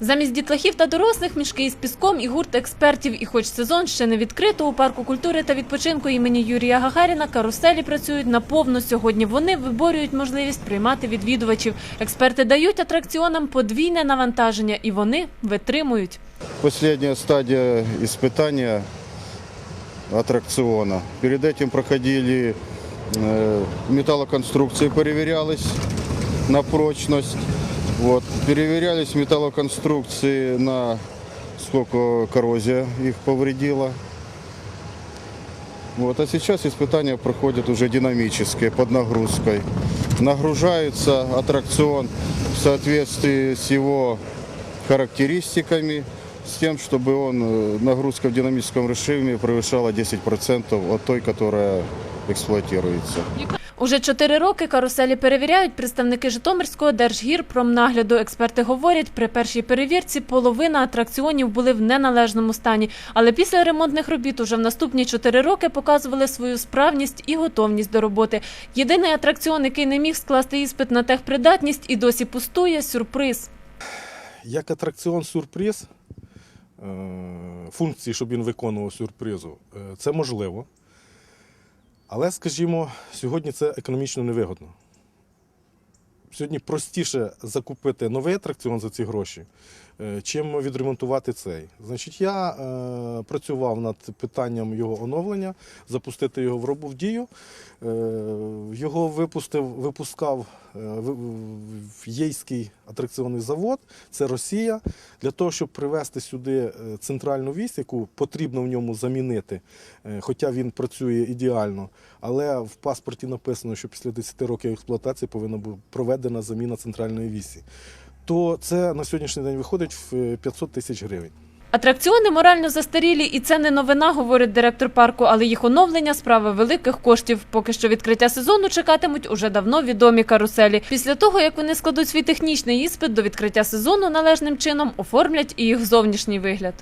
Замість дітлахів та дорослих мішки із піском і гурт експертів. І хоч сезон ще не відкрито, у парку культури та відпочинку імені Юрія Гагаріна каруселі працюють наповну. Сьогодні вони виборюють можливість приймати відвідувачів. Експерти дають атракціонам подвійне навантаження, і вони витримують. Последняя стадия испытания аттракциона. Перед этим проходили э, металлоконструкции, проверялись на прочность. Вот. Переверялись металлоконструкции на сколько коррозия их повредила. Вот. А сейчас испытания проходят уже динамические, под нагрузкой. Нагружается аттракцион в соответствии с его характеристиками, с тем, чтобы он, э, нагрузка в динамическом режиме превышала 10% от той, которая эксплуатируется. Уже чотири роки каруселі перевіряють представники Житомирського держгірпромнагляду. Експерти говорять, при першій перевірці половина атракціонів були в неналежному стані. Але після ремонтних робіт уже в наступні чотири роки показували свою справність і готовність до роботи. Єдиний атракціон, який не міг скласти іспит на техпридатність і досі пустує сюрприз. Як атракціон сюрприз, е, функції, щоб він виконував сюрпризу, е, це можливо. Але, скажімо, сьогодні це економічно невигодно. Сьогодні простіше закупити новий атракціон за ці гроші, е, чим відремонтувати цей. Значить, я е, працював над питанням його оновлення, запустити його в робу в дію. Е, його випустив, випускав е, Єйський атракціонний завод, це Росія. Для того, щоб привезти сюди е, центральну вісь, яку потрібно в ньому замінити, е, хоча він працює ідеально, але в паспорті написано, що після 10 років експлуатації повинна бути проведена заміна центральної вісі. То це на сьогоднішній день виходить в е, 500 тисяч гривень. Атракціони морально застарілі, і це не новина, говорить директор парку, але їх оновлення справа великих коштів. Поки що відкриття сезону чекатимуть уже давно відомі каруселі. Після того, як вони складуть свій технічний іспит до відкриття сезону належним чином, оформлять і їх зовнішній вигляд.